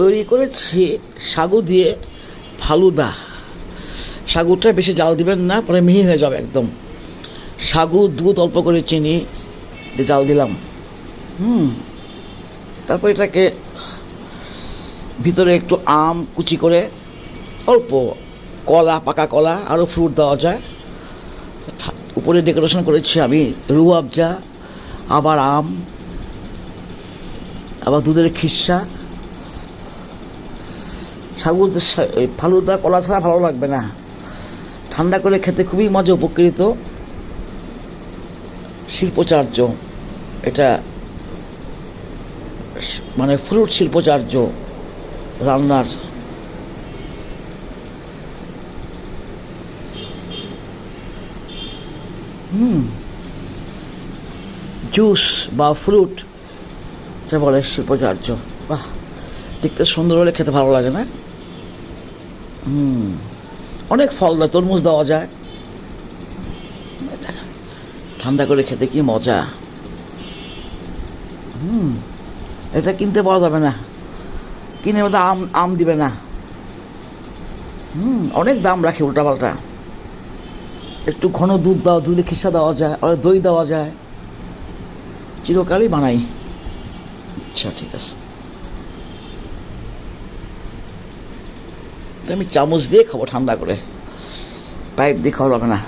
তৈরি করেছি সাগু দিয়ে ফালুদা। সাগুটা বেশি জাল দিবেন না, পরে মিহি হয়ে যাবে একদম। সাগু দুধ অল্প করে চিনি দিয়ে জাল দিলাম। হুম। তারপর এটাকে ভিতরে একটু আম কুচি করে অল্প কলা, পাকা কলা, আরও ফ্রুট দেওয়া যায়। উপরে ডেকোরেশন করেছি আমি রুয়াবজা, আবার আম, আবার দুধের খিসা। এই ফালুদা, কলা ছাড়া ভালো লাগবে না। ঠান্ডা করে খেতে খুবই মজা উপকৃত শিল্পচার্য। এটা মানে ফ্রুট শিল্পচার্য, রান্নার। হুম। জুস বা ফ্রুট, এটা বলে শিল্পচার্য। বাহ, দেখতে সুন্দর হলে খেতে ভালো লাগে না? হুম। অনেক ফল দেয় তরমুজ দেওয়া যায়? ঠান্ডা করে খেতে কি মজা? হুম, এটা কিনতে পাওয়া যাবে না। কিনে মধ্যে আম আম দিবে না। হুম, অনেক দাম রাখে উল্টাপাল্টা। একটু ঘন দুধ দেওয়া দুধে খিসা দেওয়া যায় আর দই দেওয়া যায়। চিরকালই বানাই। আচ্ছা ঠিক আছে। আমি চামচ দিয়ে খাব ঠান্ডা করে। পাইপ দিয়ে খাওয়া যাবে না।